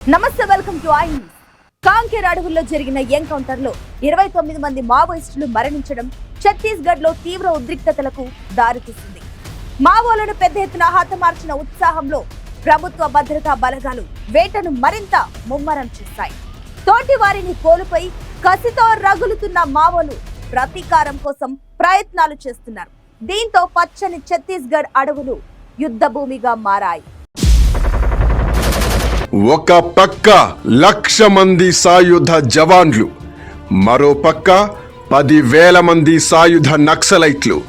నమస్తే welcome to i news. Kanker అడవుల్లో జరిగిన ఎన్కౌంటర్లో ఇరవై తొమ్మిది మంది మావోయిస్టులు మరణించడం ఛత్తీస్గఢ్లో తీవ్ర ఉద్రిక్తతలకు దారితీసింది. మావోలను పెద్ద ఎత్తున హతమార్చిన ఉత్సాహంలో ప్రభుత్వ భద్రతా బలగాలు వేటను మరింత ముమ్మరం చేశాయి. తోటి వారిని కోల్పోయి కసితో రగులుతున్న మావోలు ప్రతీకారం కోసం ప్రయత్నాలు చేస్తున్నారు. దీంతో పచ్చని ఛత్తీస్గఢ్ అడవులు యుద్ధ భూమిగా మారాయి. ఒక పక్క లక్ష మంది సాయుధ జవాన్లు మరో పక్క పదివేల మంది సాయుధ నక్సలైట్లు.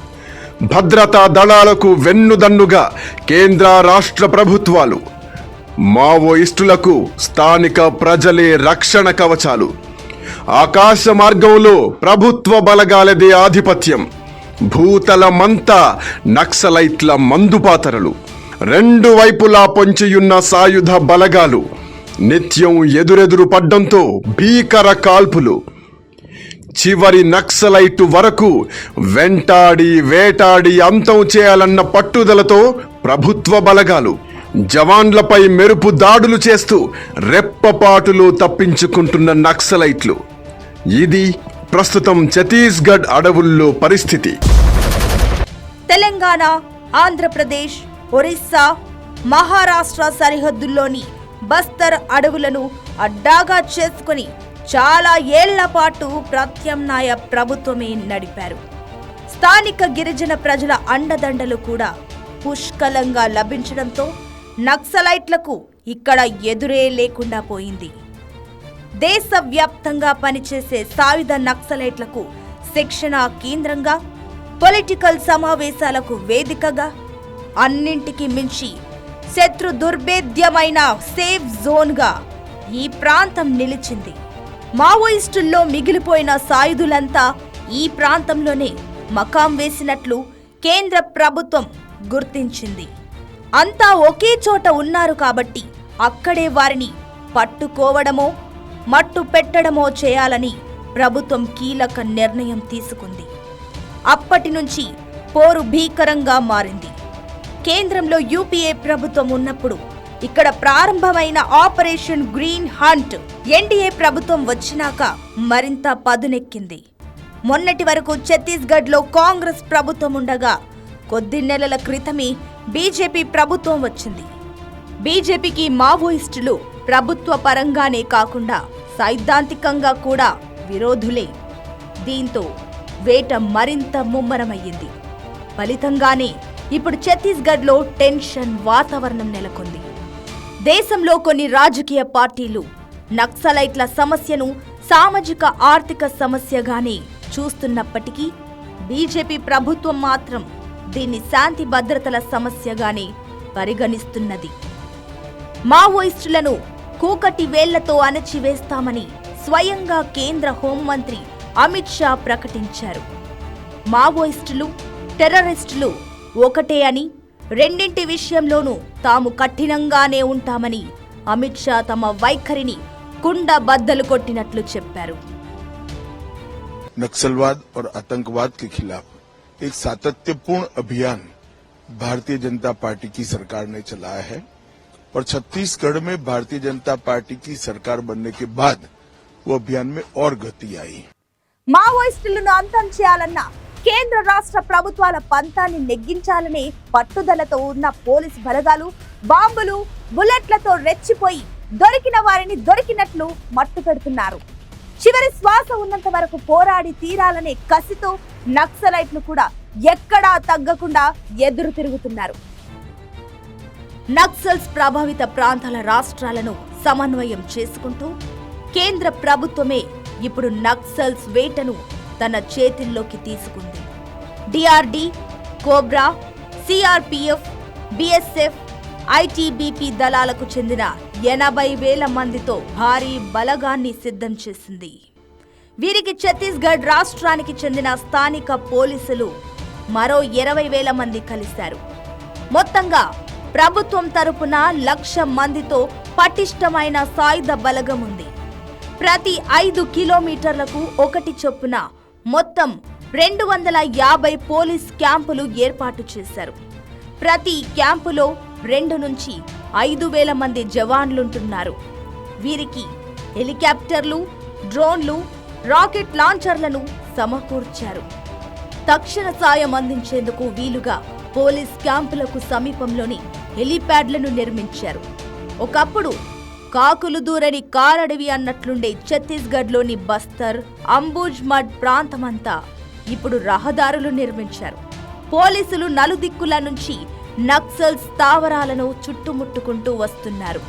భద్రతా దళాలకు వెన్నుదన్నుగా కేంద్ర రాష్ట్ర ప్రభుత్వాలు మావోయిస్టులకు స్థానిక ప్రజలే రక్షణ కవచాలు. ఆకాశ మార్గంలో ప్రభుత్వ బలగాలదే ఆధిపత్యం. భూతలమంతా నక్సలైట్ల మందుపాతరలు. రెండు వైపులా పొంచియున్న సాయుధ బలగాలు నిత్యం ఎదురెదురు పడ్డంతో భీకర కాల్పులు. చివరి నక్సలైటు వరకు వెంటాడి వేటాడి అంతం చేయాలన్న పట్టుదలతో ప్రభుత్వ బలగాలు జవాన్లపై మెరుపు దాడులు చేస్తూ రెప్పపాటులు తప్పించుకుంటున్న నక్సలైట్లు. ఇది ప్రస్తుతం ఛత్తీస్గఢ్ అడవుల్లో పరిస్థితి. తెలంగాణ ఆంధ్రప్రదేశ్ ఒరిస్సా మహారాష్ట్ర సరిహద్దుల్లోని బస్తర్ అడవులను అడ్డాగా చేసుకుని చాలా ఏళ్ళ పాటు ప్రత్యామ్నాయ ప్రభుత్వమే నడిపారు. స్థానిక గిరిజన ప్రజల అండదండలు కూడా పుష్కలంగా లభించడంతో నక్సలైట్లకు ఇక్కడ ఎదురే లేకుండా పోయింది. దేశవ్యాప్తంగా పనిచేసే సాయుధ నక్సలైట్లకు శిక్షణ కేంద్రంగా పొలిటికల్ సమావేశాలకు వేదికగా అన్నింటికి మించి శత్రు దుర్భేద్యమైన సేఫ్ జోన్గా ఈ ప్రాంతం నిలిచింది. మావోయిస్టుల్లో మిగిలిపోయిన సాయుధులంతా ఈ ప్రాంతంలోనే మకాం వేసినట్లు కేంద్ర ప్రభుత్వం గుర్తించింది. అంతా ఒకే చోట ఉన్నారు కాబట్టి అక్కడే వారిని పట్టుకోవడమో మట్టు పెట్టడమో చేయాలని ప్రభుత్వం కీలక నిర్ణయం తీసుకుంది. అప్పటి నుంచి పోరు భీకరంగా మారింది. కేంద్రంలో యూపీఏ ప్రభుత్వం ఉన్నప్పుడు. ఇక్కడ ప్రారంభమైన ఆపరేషన్ గ్రీన్ హంట్ ఎన్డీఏ ప్రభుత్వం వచ్చినాక మరింత పదునెక్కింది. మొన్నటి వరకు ఛత్తీస్గఢ్లో కాంగ్రెస్ ప్రభుత్వం ఉండగా కొద్ది నెలల క్రితమే బీజేపీ ప్రభుత్వం వచ్చింది. బీజేపీకి మావోయిస్టులు ప్రభుత్వ పరంగానే కాకుండా సైద్ధాంతికంగా కూడా విరోధులే. దీంతో వేట మరింత ముమ్మరమయ్యింది. ఫలితంగానే ఇప్పుడు ఛత్తీస్గఢ్లో టెన్షన్ వాతావరణం నెలకొంది. దేశంలో కొన్ని రాజకీయ పార్టీలు నక్సలైట్ల సమస్యను సామాజిక ఆర్థిక సమస్యగానే చూస్తున్నప్పటికీ బీజేపీ ప్రభుత్వం మాత్రం దీన్ని శాంతి భద్రతల సమస్యగానే పరిగణిస్తున్నది. మావోయిస్టులను కూకటి వేళ్ళతో అణచివేస్తామని స్వయంగా కేంద్ర హోంమంత్రి అమిత్ షా ప్రకటించారు. మావోయిస్టులు టెర్రరిస్టులు ఒకటే అని రెండింటి విషయంలోనూ తాము కఠినంగానే ఉంటామని అమిత్ షా తమ వైఖరిని కుండ బద్దలు కొట్టినట్లు చెప్పారు नक्सलवाद और आतंकवाद के खिलाफ एक सातत्यपूर्ण अभियान भारतीय जनता पार्टी की सरकार ने चलाया है और छत्तीसगढ़ में भारतीय जनता पार्टी की सरकार बनने के बाद वो अभियान में और गति आई మావోయిస్టులను అంతం చేయాలన్న కేంద్ర రాష్ట్ర ప్రభుత్వాల పంతాన్ని నెగ్గించాలనే పట్టుదలతో ఉన్న పోలీసు బలగాలు బాంబులు బుల్లెట్లతో రెచ్చిపోయి దొరికిన వారిని దొరికినట్లు మట్టు పెడుతున్నారు. చివరి శ్వాస ఉన్నంత వరకు పోరాడి తీరాలనే కసితో నక్సలైట్లు కూడా ఎక్కడా తగ్గకుండా ఎదురు తిరుగుతున్నారు. నక్సల్స్ ప్రభావిత ప్రాంతాల రాష్ట్రాలను సమన్వయం చేసుకుంటూ కేంద్ర ప్రభుత్వమే ఇప్పుడు నక్సల్స్ వేటను తన చేతిల్లోకి తీసుకుంది. DRG COBRA CRPF BSF ITBP దళాలకు చెందిన ఎనభై వేల మందితో భారీ బలగాన్ని సిద్ధం చేసింది. వీరికి ఛత్తీస్గఢ్ రాష్ట్రానికి చెందిన స్థానిక పోలీసులు మరో ఇరవై వేల మంది కలిశారు. మొత్తంగా ప్రభుత్వం తరపున లక్ష మందితో పటిష్టమైన సాయుధ బలగం ఉంది. ప్రతి ఐదు కిలోమీటర్లకు ఒకటి చొప్పున మొత్తం రెండు వందల యాభై పోలీస్ క్యాంపులు ఏర్పాటు చేశారు. ప్రతి క్యాంపులో రెండు నుంచి ఐదు వేల మంది జవాన్లుంటున్నారు. వీరికి హెలికాప్టర్లు డ్రోన్లు రాకెట్ లాంచర్లను సమకూర్చారు. తక్షణ సాయం అందించేందుకు వీలుగా పోలీస్ క్యాంపులకు సమీపంలోని హెలీప్యాడ్లను నిర్మించారు. ఒకప్పుడు కాకులు దూరని కారడవి అన్నట్లుండే ఛత్తీస్గఢ్లోని బస్తర్ అంబుజ్ మడ్ ప్రాంతమంతా ఇప్పుడు రహదారులు నిర్మించారు. పోలీసులు నలుదిక్కుల నుంచి నక్సల్ స్థావరాలను చుట్టుముట్టుకుంటూ వస్తున్నారు.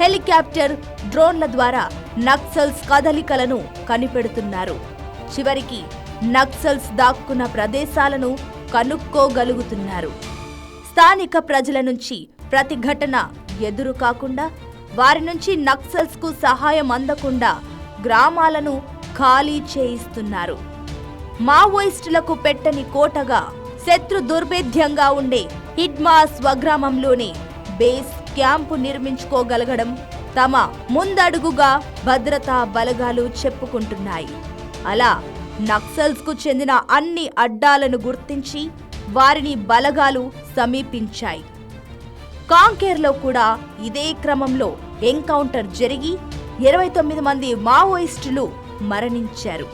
హెలికాప్టర్ డ్రోన్ల ద్వారా నక్సల్స్ కదలికలను కనిపెడుతున్నారు. చివరికి నక్సల్స్ దాక్కున్న ప్రదేశాలను కనుక్కోగలుగుతున్నారు. స్థానిక ప్రజల నుంచి ప్రతి ఘటన ఎదురు కాకుండా వారి నుంచి నక్సల్స్కు సహాయం అందకుండా గ్రామాలను ఖాళీ చేయిస్తున్నారు. మావోయిస్టులకు పెట్టని కోటగా శత్రు దుర్భేద్యంగా ఉండే హిడ్మా స్వగ్రామంలోనే బేస్ క్యాంపు నిర్మించుకోగలగడం తమ ముందడుగుగా భద్రతా బలగాలు చెప్పుకుంటున్నాయి. అలా నక్సల్స్కు చెందిన అన్ని అడ్డాలను గుర్తించి వారిని బలగాలు సమీపించాయి. కాంకేర్లో కూడా ఇదే క్రమంలో ఎన్కౌంటర్ జరిగి ఇరవై తొమ్మిది మంది మావోయిస్టులు మరణించారు.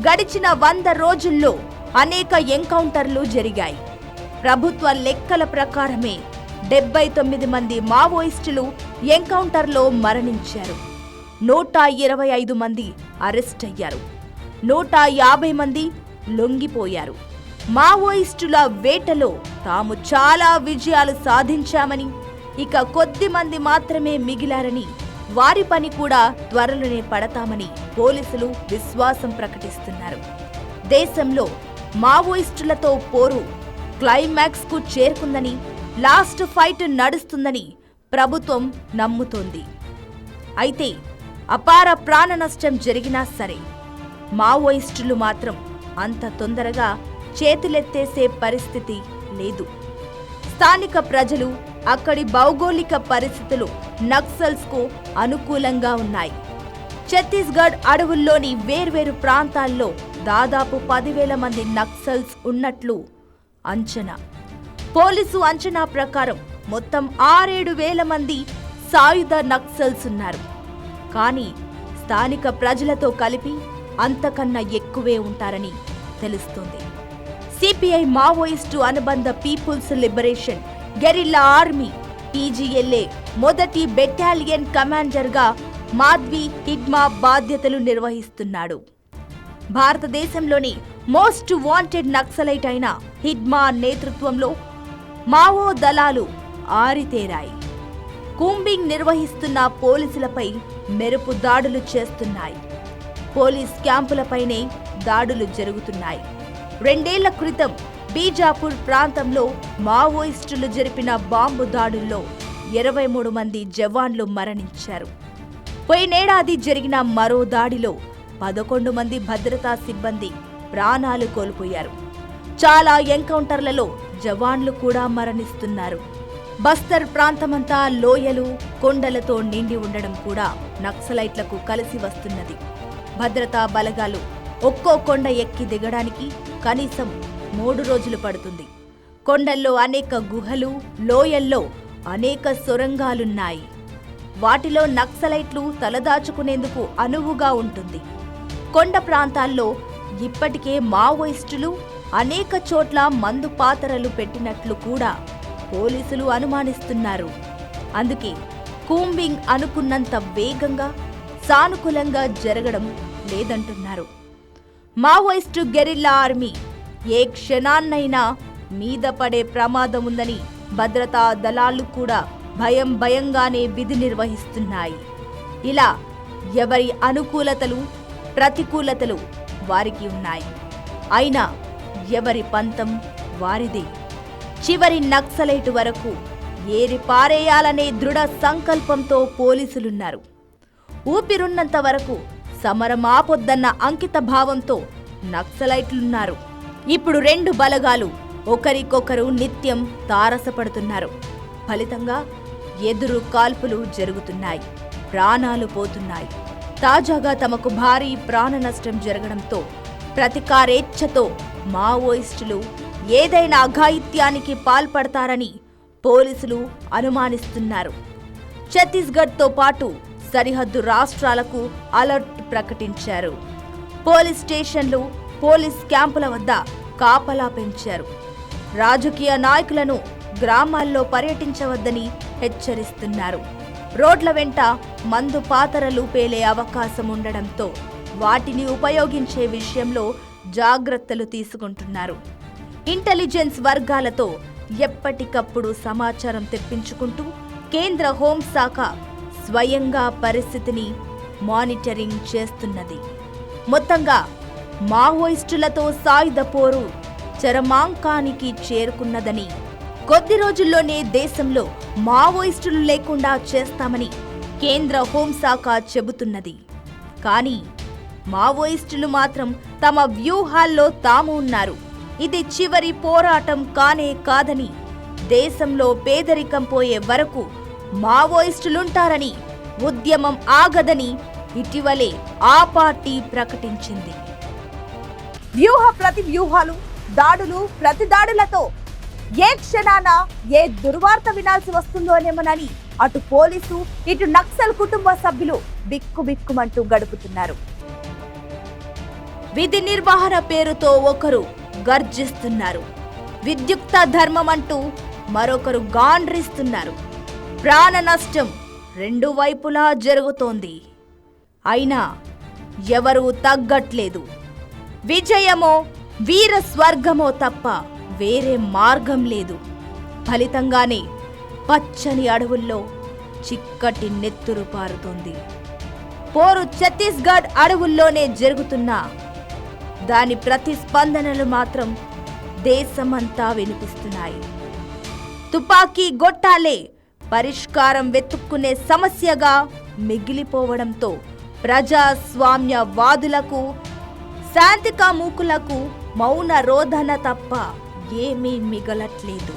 గడిచిన వంద రోజుల్లో అనేక ఎన్కౌంటర్లు జరిగాయి. ప్రభుత్వ లెక్కల ప్రకారమే డెబ్బై తొమ్మిది మంది మావోయిస్టులు ఎన్కౌంటర్లో మరణించారు. నూట ఇరవై ఐదు మంది అరెస్ట్ అయ్యారు. నూట యాభై మంది లొంగిపోయారు. మావోయిస్టుల వేటలో తాము చాలా విజయాలు సాధించామని ఇక కొద్ది మంది మాత్రమే మిగిలారని వారి పని కూడా త్వరలోనే పడతామని పోలీసులు విశ్వాసం ప్రకటిస్తున్నారు. దేశంలో మావోయిస్టులతో పోరు క్లైమాక్స్కు చేరుకుందని లాస్ట్ ఫైట్ నడుస్తుందని ప్రభుత్వం నమ్ముతోంది. అయితే అపార ప్రాణ నష్టం జరిగినా సరే మావోయిస్టులు మాత్రం అంత తొందరగా చేతులెత్తేసే పరిస్థితి లేదు. స్థానిక ప్రజలు అక్కడి భౌగోళిక పరిస్థితులు నక్సల్స్కు అనుకూలంగా ఉన్నాయి. ఛత్తీస్గఢ్ అడవుల్లోని వేర్వేరు ప్రాంతాల్లో దాదాపు పదివేల మంది నక్సల్స్ ఉన్నట్లు అంచనా. పోలీసు అంచనా ప్రకారం మొత్తం ఆరేడు వేల మంది సాయుధ నక్సల్స్ ఉన్నారు. కానీ స్థానిక ప్రజలతో కలిపి అంతకన్నా ఎక్కువే ఉంటారని తెలుస్తుంది. సిపిఐ మావోయిస్టు అనుబంధ పీపుల్స్ లిబరేషన్ గెరిల్లా ఆర్మీ పీజీఎల్ఏ మొదటి బెటాలియన్ కమాండర్గా మాధ్వి హిడ్మా బాధ్యతలు నిర్వహిస్తున్నాడు. భారతదేశంలోని మోస్ట్ వాంటెడ్ నక్సలైట్ అయిన హిడ్మా నేతృత్వంలో మావో దళాలు ఆరితేరాయి. కూంబింగ్ నిర్వహిస్తున్న పోలీసులపై మెరుపు దాడులు చేస్తున్నాయి. పోలీస్ క్యాంపులపైనే దాడులు జరుగుతున్నాయి. రెండేళ్ళ క్రితం బీజాపూర్ ప్రాంతంలో మావోయిస్టులు జరిపిన బాంబు దాడుల్లో ఇరవై మూడు మంది జవాన్లు మరణించారు. పోయినేడాది జరిగిన మరో దాడిలో పదకొండు మంది భద్రతా సిబ్బంది ప్రాణాలు కోల్పోయారు. చాలా ఎన్కౌంటర్లలో జవాన్లు కూడా మరణిస్తున్నారు. బస్తర్ ప్రాంతమంతా లోయలు కొండలతో నిండి ఉండడం కూడా నక్సలైట్లకు కలిసి వస్తున్నది. భద్రతా బలగాలు ఒక్కో కొండ ఎక్కి దిగడానికి కనీసం మూడు రోజులు పడుతుంది. కొండల్లో అనేక గుహలు లోయల్లో అనేక సొరంగాలున్నాయి. వాటిలో నక్సలైట్లు తలదాచుకునేందుకు అనువుగా ఉంటుంది. కొండ ప్రాంతాల్లో ఇప్పటికే మావోయిస్టులు అనేక చోట్ల మందు పాతరలు పెట్టినట్లు కూడా పోలీసులు అనుమానిస్తున్నారు. అందుకే కూంబింగ్ అనుకున్నంత వేగంగా సానుకూలంగా జరగడం లేదంటున్నారు. Maoist guerrilla army. ఏ క్షణాన్నైనా మీద పడే ప్రమాదం ఉందని భద్రతా దళాలు కూడా భయం భయంగానే విధి నిర్వహిస్తున్నాయి. ఇలా ఎవరి అనుకూలతలు ప్రతికూలతలు వారికి ఉన్నాయి. అయినా ఎవరి పంతం వారిదే. చివరి నక్సలైట్ వరకు ఏరి పారేయాలనే దృఢ సంకల్పంతో పోలీసులున్నారు. ఊపిరున్నంత వరకు సమరం ఆపొద్దన్న అంకిత భావంతో నక్సలైట్లున్నారు. ఇప్పుడు రెండు బలగాలు ఒకరికొకరు నిత్యం తారసపడుతున్నారు. ఫలితంగా ఎదురు కాల్పులు జరుగుతున్నాయి. ప్రాణాలు పోతున్నాయి. తాజాగా తమకు భారీ ప్రాణ నష్టం జరగడంతో ప్రతికారేచ్ఛతో మావోయిస్టులు ఏదైనా అఘాయిత్యానికి పాల్పడతారని పోలీసులు అనుమానిస్తున్నారు. ఛత్తీస్గఢ్తో పాటు సరిహద్దు రాష్ట్రాలకు అలర్ట్ ప్రకటించారు. పోలీస్ స్టేషన్లు పోలీస్ క్యాంపుల వద్ద కాపలా పెంచారు. రాజకీయ నాయకులను గ్రామాల్లో పర్యటించవద్దని హెచ్చరిస్తున్నారు. రోడ్ల వెంట మందు పాతరలు పేలే అవకాశం ఉండడంతో వాటిని ఉపయోగించే విషయంలో జాగ్రత్తలు తీసుకుంటున్నారు. ఇంటెలిజెన్స్ వర్గాలతో ఎప్పటికప్పుడు సమాచారం తెప్పించుకుంటూ కేంద్ర హోంశాఖ స్వయంగా పరిస్థితిని మానిటరింగ్ చేస్తున్నది. మొత్తంగా మావోయిస్టులతో సాయుధ పోరు చరమాంకానికి చేరుకున్నదని కొద్ది రోజుల్లోనే దేశంలో మావోయిస్టులు లేకుండా చేస్తామని కేంద్ర హోంశాఖ చెబుతున్నది. కానీ మావోయిస్టులు మాత్రం తమ వ్యూహాల్లో తాము ఉన్నారు. ఇది చివరి పోరాటం కానే కాదని దేశంలో పేదరికం పోయే వరకు మావోయిస్టులుంటారని ఉద్యమం ఆగదని ఇటీవలే ఆ పార్టీ ప్రకటించింది. వ్యూహ ప్రతి వ్యూహాలు దాడులు ప్రతి దాడులతో ఏ క్షణాన ఏ దుర్వార్త వినాల్సి వస్తుందోనేమోనని అటు పోలీసు ఇటు నక్సల్ కుటుంబ సభ్యులు బిక్కు బిక్కుమంటూ గడుపుతున్నారు. విధి నిర్వహణ పేరుతో ఒకరు గర్జిస్తున్నారు. విద్యుక్త ధర్మం అంటూ మరొకరు గాండ్రిస్తున్నారు. ప్రాణ నష్టం రెండు వైపులా జరుగుతోంది. అయినా ఎవరూ తగ్గట్లేదు. విజయమో వీర స్వర్గమో తప్ప వేరే మార్గం లేదు. ఫలితంగానే పచ్చని అడవుల్లో చిక్కటి నెత్తురు పారుతోంది. పోరు ఛత్తీస్గఢ్ అడవుల్లోనే జరుగుతున్న దాని ప్రతిస్పందనలు మాత్రం దేశమంతా వినిపిస్తున్నాయి. తుపాకీ గొట్టాలే పరిష్కారం వెతుక్కునే సమస్యగా మిగిలిపోవడంతో ప్రజాస్వామ్యవాదులకు శాంతికామూకులకు మౌన రోధన తప్ప ఏమీ మిగలట్లేదు.